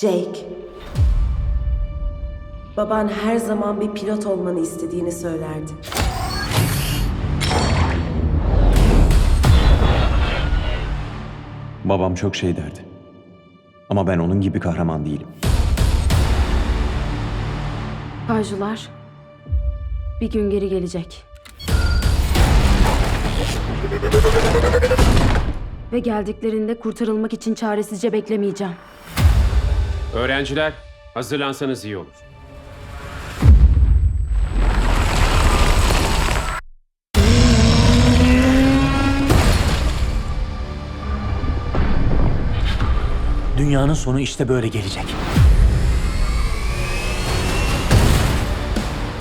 Jake. Baban her zaman bir pilot olmanı istediğini söylerdi. Babam çok şey derdi. Ama ben onun gibi kahraman değilim. Kaycılar bir gün geri gelecek. Ve geldiklerinde kurtarılmak için çaresizce beklemeyeceğim. Öğrenciler, hazırlansanız iyi olur. Dünyanın sonu işte böyle gelecek.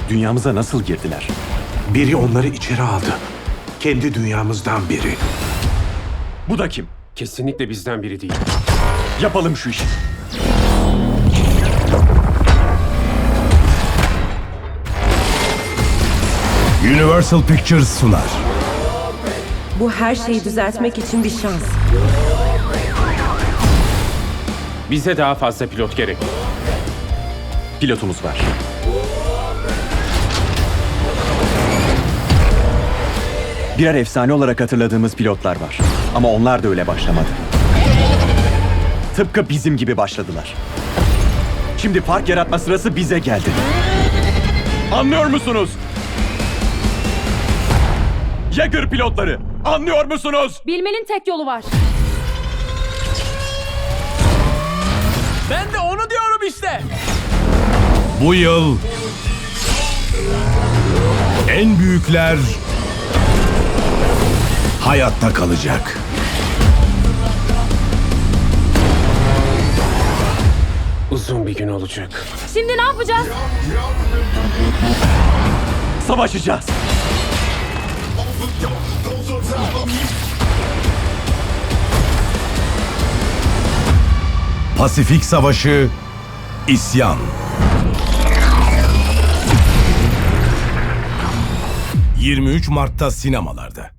Dünyamıza nasıl girdiler? Biri onları içeri aldı. Kendi dünyamızdan biri. Bu da kim? Kesinlikle bizden biri değil. Yapalım şu işi. Universal Pictures sunar. Bu her şeyi düzeltmek için bir şans. Bize daha fazla pilot gerek. Pilotumuz var. Birer efsane olarak hatırladığımız pilotlar var. Ama onlar da öyle başlamadı. Tıpkı bizim gibi başladılar. Şimdi fark yaratma sırası bize geldi. Anlıyor musunuz? Yeager pilotları, anlıyor musunuz? Bilmenin tek yolu var. Ben de onu diyorum işte. Bu yıl en büyükler hayatta kalacak. Uzun bir gün olacak. Şimdi ne yapacağız? Savaşacağız. Pasifik Savaşı İsyan. ...23 Mart'ta sinemalarda.